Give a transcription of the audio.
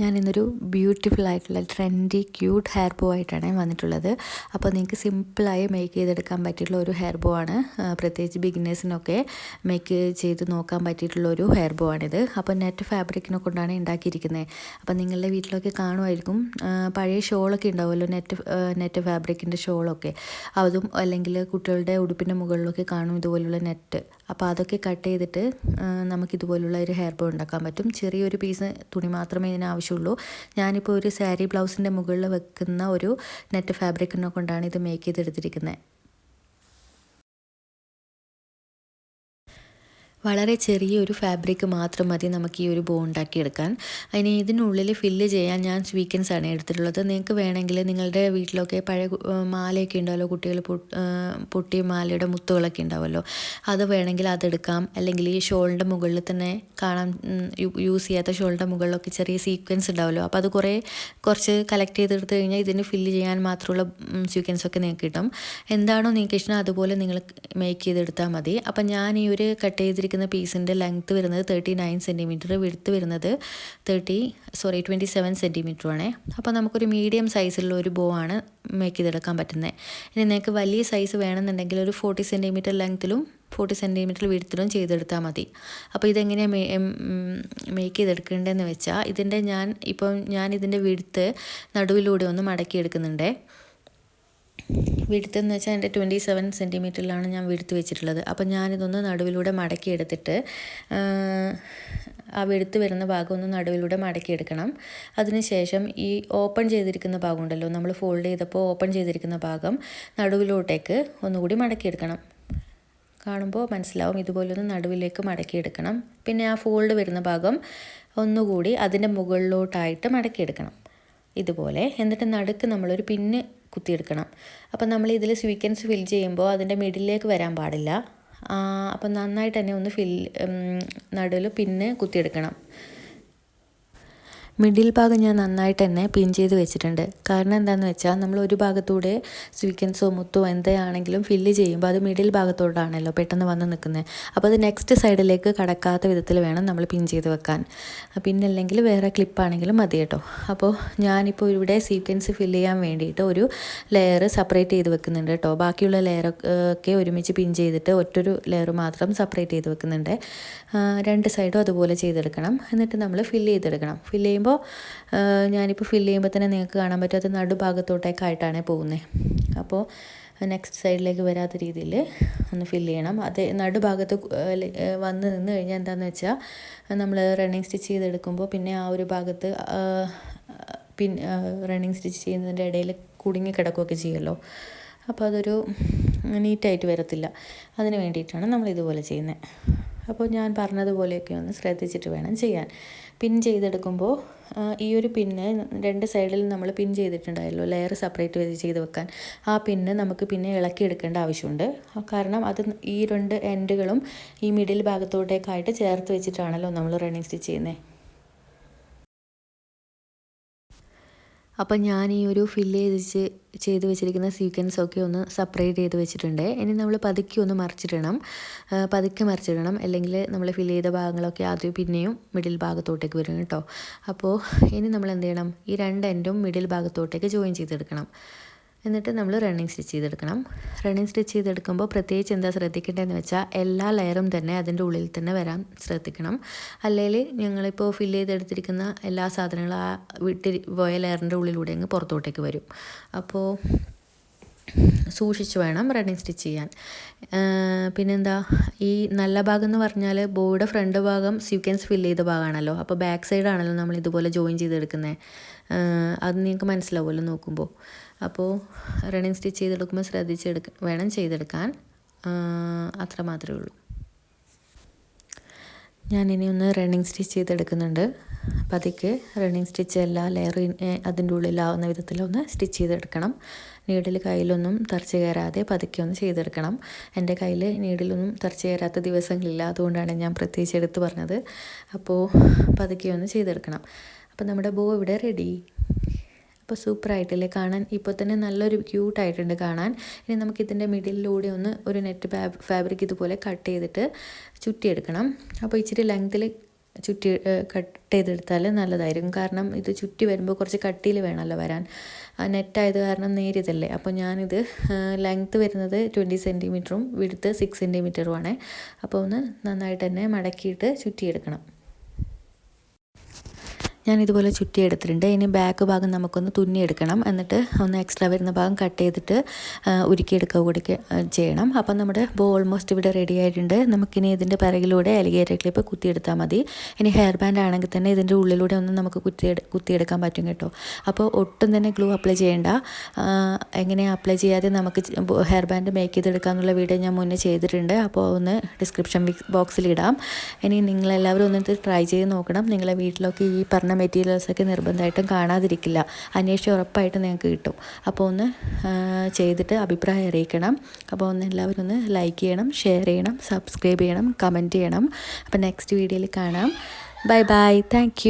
ഞാൻ ഇന്നൊരു ബ്യൂട്ടിഫുൾ ആയിട്ടുള്ള ട്രെൻഡി ക്യൂട്ട് ഹെയർ ബോ ആയിട്ടാണ് വന്നിട്ടുള്ളത്. അപ്പോൾ നിങ്ങൾക്ക് സിമ്പിളായി മേക്ക് ചെയ്തെടുക്കാൻ പറ്റിയിട്ടുള്ള ഒരു ഹെയർ ബോ ആണ്. പ്രത്യേകിച്ച് ബിഗിനേഴ്സിനൊക്കെ മേക്ക് ചെയ്ത് നോക്കാൻ പറ്റിയിട്ടുള്ള ഒരു ഹെയർ ബോ ആണിത്. അപ്പോൾ നെറ്റ് ഫാബ്രിക്കിനെ കൊണ്ടാണ് ഉണ്ടാക്കിയിരിക്കുന്നത് അപ്പോൾ നിങ്ങളുടെ വീട്ടിലൊക്കെ കാണുമായിരിക്കും പഴയ ഷോളൊക്കെ ഉണ്ടാവുമല്ലോ നെറ്റ് നെറ്റ് ഫാബ്രിക്കിന്റെ ഷോളൊക്കെ. അതും അല്ലെങ്കിൽ കുട്ടികളുടെ ഉടുപ്പിന്റെ മുകളിലൊക്കെ കാണും ഇതുപോലുള്ള നെറ്റ് അപ്പോൾ അതൊക്കെ കട്ട് ചെയ്തിട്ട് നമുക്കിതുപോലുള്ള ഒരു ഹെയർ ബോ ഉണ്ടാക്കാൻ പറ്റും. ചെറിയൊരു പീസ് തുണി മാത്രമേ ഇതിന് ആവശ്യമുള്ളൂ. ഞാനിപ്പോൾ ഒരു സാരി ബ്ലൗസിന്റെ മുകളിൽ വെക്കുന്ന ഒരു നെറ്റ് ഫാബ്രിക്കിനെ കൊണ്ടാണ് ഇത് മേക്ക് ചെയ്തെടുത്തിരിക്കുന്നത് വളരെ ചെറിയൊരു ഫാബ്രിക് മാത്രം മതി നമുക്ക് ഈ ഒരു ബോ ഉണ്ടാക്കിയെടുക്കാൻ. അതിന് ഇതിനുള്ളിൽ ഫില്ല് ചെയ്യാൻ ഞാൻ സ്വീക്കൻസ് ആണ് എടുത്തിട്ടുള്ളത്. നിങ്ങൾക്ക് വേണമെങ്കിൽ നിങ്ങളുടെ വീട്ടിലൊക്കെ പഴയ മാലയൊക്കെ ഉണ്ടാവുമല്ലോ കുട്ടികൾ പൊട്ടി പൊട്ടിയ മാലയുടെ മുത്തുകളൊക്കെ ഉണ്ടാവുമല്ലോ. അത് വേണമെങ്കിൽ അതെടുക്കാം. അല്ലെങ്കിൽ ഈ ഷോളിന്റെ മുകളിൽ തന്നെ കാണാൻ യൂസ് ചെയ്യാത്ത ഷോളിന്റെ മുകളിലൊക്കെ ചെറിയ സീക്വൻസ് ഉണ്ടാവുമല്ലോ. അപ്പോൾ അത് കുറേ കുറച്ച് കളക്ട് ചെയ്തെടുത്ത് കഴിഞ്ഞാൽ ഇതിന് ഫില്ല് ചെയ്യാൻ മാത്രമുള്ള സീക്വൻസ് ഒക്കെ നിങ്ങൾക്ക് കിട്ടും. എന്താണോ നിങ്ങൾക്ക് ഇഷ്ടം അതുപോലെ നിങ്ങൾ മേക്ക് ചെയ്തെടുത്താൽ മതി. അപ്പം ഞാൻ ഈ ഒരു കട്ട് ചെയ്തിരിക്കുന്ന പീസിന്റെ ലെങ്ത്ത് വരുന്നത് തേർട്ടി നയൻ സെന്റിമീറ്റർ വിടുത്ത് വരുന്നത് thirty sorry twenty seven centimetre ആണേ. അപ്പോൾ നമുക്കൊരു മീഡിയം സൈസിലുള്ള ഒരു ബോ ആണ് മേക്ക് ചെയ്തെടുക്കാൻ പറ്റുന്നത് ഇനി നിങ്ങൾക്ക് വലിയ സൈസ് വേണമെന്നുണ്ടെങ്കിൽ ഒരു ഫോർട്ടി സെന്റിമീറ്റർ ലെങ്ത്തിലും ഫോർട്ടി സെന്റിമീറ്റർ വിടുത്തിലും ചെയ്തെടുത്താൽ മതി. അപ്പോൾ ഇതെങ്ങനെയാണ് മേക്ക് ചെയ്തെടുക്കേണ്ടതെന്ന് വെച്ചാൽ ഇതിന്റെ ഞാൻ ഇപ്പം ഞാൻ ഇതിന്റെ വിടുത്ത് നടുവിലൂടെ ഒന്ന് മടക്കി എടുക്കുന്നുണ്ടേ വിടുത്ത് എന്ന് വെച്ചാൽ എന്റെ ട്വന്റി സെവൻ സെന്റിമീറ്ററിലാണ് ഞാൻ വിടുത്ത് വെച്ചിട്ടുള്ളത്. അപ്പം ഞാനിതൊന്ന് നടുവിലൂടെ മടക്കിയെടുത്തിട്ട് ആ, വെടുത്ത് വരുന്ന ഭാഗം ഒന്ന് നടുവിലൂടെ മടക്കിയെടുക്കണം അതിനുശേഷം ഈ ഓപ്പൺ ചെയ്തിരിക്കുന്ന ഭാഗം ഉണ്ടല്ലോ നമ്മൾ ഫോൾഡ് ചെയ്തപ്പോൾ ഓപ്പൺ ചെയ്തിരിക്കുന്ന ഭാഗം നടുവിലോട്ടേക്ക് ഒന്നുകൂടി മടക്കിയെടുക്കണം കാണുമ്പോൾ മനസ്സിലാവും ഇതുപോലെ ഒന്ന് നടുവിലേക്ക് മടക്കിയെടുക്കണം പിന്നെ ആ ഫോൾഡ് വരുന്ന ഭാഗം ഒന്നുകൂടി അതിന്റെ മുകളിലോട്ടായിട്ട് മടക്കിയെടുക്കണം ഇതുപോലെ. എന്നിട്ട് നടുക്ക് നമ്മളൊരു പിന്ന് കുത്തിയെടുക്കണം. അപ്പം നമ്മൾ ഇതിൽ സ്വീക്കൻസ് ഫിൽ ചെയ്യുമ്പോൾ അതിന്റെ മിഡിലേക്ക് വരാൻ പാടില്ല. അപ്പം നന്നായിട്ട് തന്നെ ഒന്ന് ഫിൽ നടുവിൽ പിന്നെ കുത്തിയെടുക്കണം. മിഡിൽ ഭാഗം ഞാൻ നന്നായിട്ട് തന്നെ പിൻ ചെയ്ത് വെച്ചിട്ടുണ്ട്. കാരണം എന്താണെന്ന് വെച്ചാൽ നമ്മൾ ഒരു ഭാഗത്തൂടെ സ്വീക്കൻസോ മുത്തോ എന്താണെങ്കിലും ഫില്ല് ചെയ്യുമ്പോൾ അത് മിഡിൽ ഭാഗത്തോടാണല്ലോ പെട്ടെന്ന് വന്ന് നിൽക്കുന്നത് അപ്പോൾ അത് നെക്സ്റ്റ് സൈഡിലേക്ക് കടക്കാത്ത വിധത്തിൽ വേണം നമ്മൾ പിൻ ചെയ്ത് വെക്കാൻ. പിന്നല്ലെങ്കിൽ വേറെ ക്ലിപ്പാണെങ്കിലും മതി കേട്ടോ. അപ്പോൾ ഞാനിപ്പോൾ ഇവിടെ സീക്വൻസ് ഫില്ല് ചെയ്യാൻ വേണ്ടിയിട്ട് ഒരു ലെയർ സെപ്പറേറ്റ് ചെയ്ത് വെക്കുന്നുണ്ട് കേട്ടോ. ബാക്കിയുള്ള ലെയർ ഒക്കെ ഒരുമിച്ച് പിൻ ചെയ്തിട്ട് ഒറ്റൊരു ലെയർ മാത്രം സെപ്പറേറ്റ് ചെയ്ത് വെക്കുന്നുണ്ട്. രണ്ട് സൈഡും അതുപോലെ ചെയ്തെടുക്കണം. എന്നിട്ട് നമ്മൾ ഫില്ല് ചെയ്തെടുക്കണം. ഫില്ല് ചെയ്യുമ്പോൾ ഞാനിപ്പോൾ ഫില്ല് ചെയ്യുമ്പോൾ തന്നെ നിങ്ങൾക്ക് കാണാൻ പറ്റും അത് നടുഭാഗത്തോട്ടേക്കായിട്ടാണ് പോകുന്നത് അപ്പോൾ നെക്സ്റ്റ് സൈഡിലേക്ക് വരാത്ത രീതിയിൽ ഒന്ന് ഫില്ല് ചെയ്യണം. അത് നടുഭാഗത്ത് വന്ന് നിന്ന് കഴിഞ്ഞാൽ എന്താണെന്ന് വെച്ചാൽ നമ്മൾ റണ്ണിങ് സ്റ്റിച്ച് ചെയ്തെടുക്കുമ്പോൾ പിന്നെ ആ ഒരു ഭാഗത്ത് പിന്നെ റണ്ണിങ് സ്റ്റിച്ച് ചെയ്യുന്നതിന്റെ ഇടയിൽ കുടുങ്ങി കിടക്കുകയൊക്കെ ചെയ്യുമല്ലോ. അപ്പോൾ അതൊരു നീറ്റായിട്ട് വരത്തില്ല. അതിന് വേണ്ടിയിട്ടാണ് നമ്മൾ ഇതുപോലെ ചെയ്യുന്നത്. അപ്പോൾ ഞാൻ പറഞ്ഞതുപോലെയൊക്കെ ഒന്ന് ശ്രദ്ധിച്ചിട്ട് വേണം ചെയ്യാൻ. പിൻ ചെയ്തെടുക്കുമ്പോൾ ഈ ഒരു പിന്ന് രണ്ട് സൈഡിൽ നമ്മൾ പിൻ ചെയ്തിട്ടുണ്ടായല്ലോ ലെയർ സെപ്പറേറ്റ് ചെയ്ത് വെക്കാൻ. ആ പിന്ന് നമുക്ക് പിന്നെ ഇളക്കി എടുക്കേണ്ട ആവശ്യമുണ്ട്. കാരണം അത് ഈ രണ്ട് എൻഡുകളും ഈ മിഡിൽ ഭാഗത്തോട്ടേക്കായിട്ട് ചേർത്ത് വെച്ചിട്ടാണല്ലോ നമ്മൾ റണ്ണിങ് സ്റ്റിച്ച് ചെയ്യുന്നത് അപ്പം ഞാൻ ഈ ഒരു ഫില്ല് ചെയ്ത് ചെയ്ത് വെച്ചിരിക്കുന്ന സീക്വൻസ് ഒക്കെ ഒന്ന് സെപ്പറേറ്റ് ചെയ്ത് വെച്ചിട്ടുണ്ട്. ഇനി നമ്മൾ പതുക്കി ഒന്ന് മറിച്ചിടണം. പതുക്കെ മറിച്ചിടണം. അല്ലെങ്കിൽ നമ്മൾ ഫില്ല് ചെയ്ത ഭാഗങ്ങളൊക്കെ ആദ്യം പിന്നെയും മിഡിൽ ഭാഗത്തോട്ടേക്ക് വരും കേട്ടോ. അപ്പോൾ ഇനി നമ്മൾ എന്ത് ചെയ്യണം? ഈ രണ്ട് എൻഡും മിഡിൽ ഭാഗത്തോട്ടേക്ക് ജോയിൻ ചെയ്തെടുക്കണം. എന്നിട്ട് നമ്മൾ റണ്ണിങ് സ്റ്റിച്ച് ചെയ്തെടുക്കണം. റണ്ണിങ് സ്റ്റിച്ച് ചെയ്തെടുക്കുമ്പോൾ പ്രത്യേകിച്ച് എന്താ ശ്രദ്ധിക്കേണ്ടതെന്ന് വെച്ചാൽ എല്ലാ ലെയറും തന്നെ അതിന്റെ ഉള്ളിൽ തന്നെ വരാൻ ശ്രദ്ധിക്കണം. അല്ലെങ്കിൽ ഞങ്ങളിപ്പോൾ ഫില്ല് ചെയ്തെടുത്തിരിക്കുന്ന എല്ലാ സാധനങ്ങളും ആ വിട്ടി പോയ ലെയറിന്റെ ഉള്ളിലൂടെ അങ്ങ് പുറത്തോട്ടേക്ക് വരും. അപ്പോൾ സൂക്ഷിച്ച് വേണം റണ്ണിങ് സ്റ്റിച്ച് ചെയ്യാൻ. പിന്നെന്താ? ഈ നല്ല ഭാഗം എന്ന് പറഞ്ഞാൽ ബോയുടെ ഫ്രണ്ട് ഭാഗം സ്യൂക്കൻസ് ഫില്ല് ചെയ്ത ഭാഗമാണല്ലോ അപ്പോൾ ബാക്ക് സൈഡാണല്ലോ നമ്മൾ ഇതുപോലെ ജോയിൻ ചെയ്തെടുക്കുന്നത് അത് നിങ്ങൾക്ക് മനസ്സിലാവുമല്ലോ നോക്കുമ്പോൾ അപ്പോൾ റണ്ണിങ് സ്റ്റിച്ച് ചെയ്തെടുക്കുമ്പോൾ ശ്രദ്ധിച്ചെടുക്ക വേണം ചെയ്തെടുക്കാൻ. അത്ര മാത്രമേ ഉള്ളൂ. ഞാനിനി ഒന്ന് റണ്ണിങ് സ്റ്റിച്ച് ചെയ്തെടുക്കുന്നുണ്ട്. പതുക്കെ റണ്ണിങ് സ്റ്റിച്ച് എല്ലാ ലെയറും അതിന്റെ ഉള്ളിലാവുന്ന വിധത്തിലൊന്ന് സ്റ്റിച്ച് ചെയ്തെടുക്കണം. നീഡിൽ കയ്യിലൊന്നും തറച്ച് കയറാതെ പതുക്കെ ഒന്ന് ചെയ്തെടുക്കണം. എന്റെ കയ്യിൽ നീഡിലൊന്നും തറച്ച് കയറാത്ത ദിവസങ്ങളില്ല. അതുകൊണ്ടാണ് ഞാൻ പ്രത്യേകിച്ച് എടുത്ത് പറഞ്ഞത്. അപ്പോൾ പതുക്കെ ഒന്ന് ചെയ്തെടുക്കണം. അപ്പോൾ നമ്മുടെ ബോ ഇവിടെ റെഡി അപ്പോൾ സൂപ്പറായിട്ടല്ലേ? കാണാൻ ഇപ്പോൾ തന്നെ നല്ലൊരു ക്യൂട്ടായിട്ടുണ്ട് കാണാൻ. ഇനി നമുക്ക് ഇതിന്റെ മിഡിലിലൂടെ ഒന്ന് ഒരു നെറ്റ് ഫാബ്രിക് ഇതുപോലെ കട്ട് ചെയ്തിട്ട് ചുറ്റിയെടുക്കണം. അപ്പോൾ ഇച്ചിരി ലെങ്ത്തിൽ ചുറ്റി കട്ട് ചെയ്തെടുത്താൽ നല്ലതായിരിക്കും. കാരണം ഇത് ചുറ്റി വരുമ്പോൾ കുറച്ച് കട്ടിയിൽ വേണമല്ലോ വരാൻ. നെറ്റായത് കാരണം നേരിയതല്ലേ. അപ്പോൾ ഞാനിത് ലെങ്ത്ത് വരുന്നത് ട്വന്റി സെന്റിമീറ്ററും വിടുത്ത് സിക്സ് സെന്റിമീറ്ററുമാണ് അപ്പോൾ ഒന്ന് നന്നായിട്ട് തന്നെ മടക്കിയിട്ട് ചുറ്റിയെടുക്കണം. ഞാൻ ഇതുപോലെ ചുറ്റി എടുത്തിട്ടുണ്ട് ഇനി ബാക്ക് ഭാഗം നമുക്കൊന്ന് തുന്നിയെടുക്കണം. എന്നിട്ട് ഒന്ന് എക്സ്ട്രാ വരുന്ന ഭാഗം കട്ട് ചെയ്തിട്ട് ഉരുക്കിയെടുക്കുക കൂടി ചെയ്യണം. അപ്പം നമ്മുടെ ബോ ഓൾമോസ്റ്റ് ഇവിടെ റെഡി ആയിട്ടുണ്ട്. നമുക്കിനി ഇതിന്റെ പിറകിലൂടെ അലിഗേറ്റർ ക്ലിപ്പ് കുത്തിയെടുത്താൽ മതി. ഇനി ഹെയർ ബാൻഡ് ആണെങ്കിൽ തന്നെ ഇതിന്റെ ഉള്ളിലൂടെ ഒന്നും നമുക്ക് കുത്തി കുത്തിയെടുക്കാൻ പറ്റും കേട്ടോ. അപ്പോൾ ഒട്ടും തന്നെ ഗ്ലൂ അപ്ലൈ ചെയ്യേണ്ട. എങ്ങനെ അപ്ലൈ ചെയ്യാതെ നമുക്ക് ഹെയർ ബാൻഡ് മേക്ക് ചെയ്തെടുക്കാമെന്നുള്ള വീഡിയോ ഞാൻ മുന്നേ ചെയ്തിട്ടുണ്ട്. അപ്പോൾ ഒന്ന് ഡിസ്ക്രിപ്ഷൻ ബോക്സിൽ ഇടാം. ഇനി നിങ്ങളെല്ലാവരും ഒന്ന് ട്രൈ ചെയ്ത് നോക്കണം. നിങ്ങളെ വീട്ടിലൊക്കെ ഈ പറഞ്ഞ മെറ്റീരിയൽസൊക്കെ നിർബന്ധമായിട്ടും കാണാതിരിക്കില്ല. അന്വേഷിച്ച് ഉറപ്പായിട്ട് നിങ്ങൾക്ക് കിട്ടും. അപ്പോൾ ഒന്ന് ചെയ്തിട്ട് അഭിപ്രായം അറിയിക്കണം. അപ്പോൾ ഒന്ന് എല്ലാവരും ഒന്ന് ലൈക്ക് ചെയ്യണം ഷെയർ ചെയ്യണം സബ്സ്ക്രൈബ് ചെയ്യണം കമന്റ് ചെയ്യണം. അപ്പോൾ നെക്സ്റ്റ് വീഡിയോയിൽ കാണാം. Bye bye thank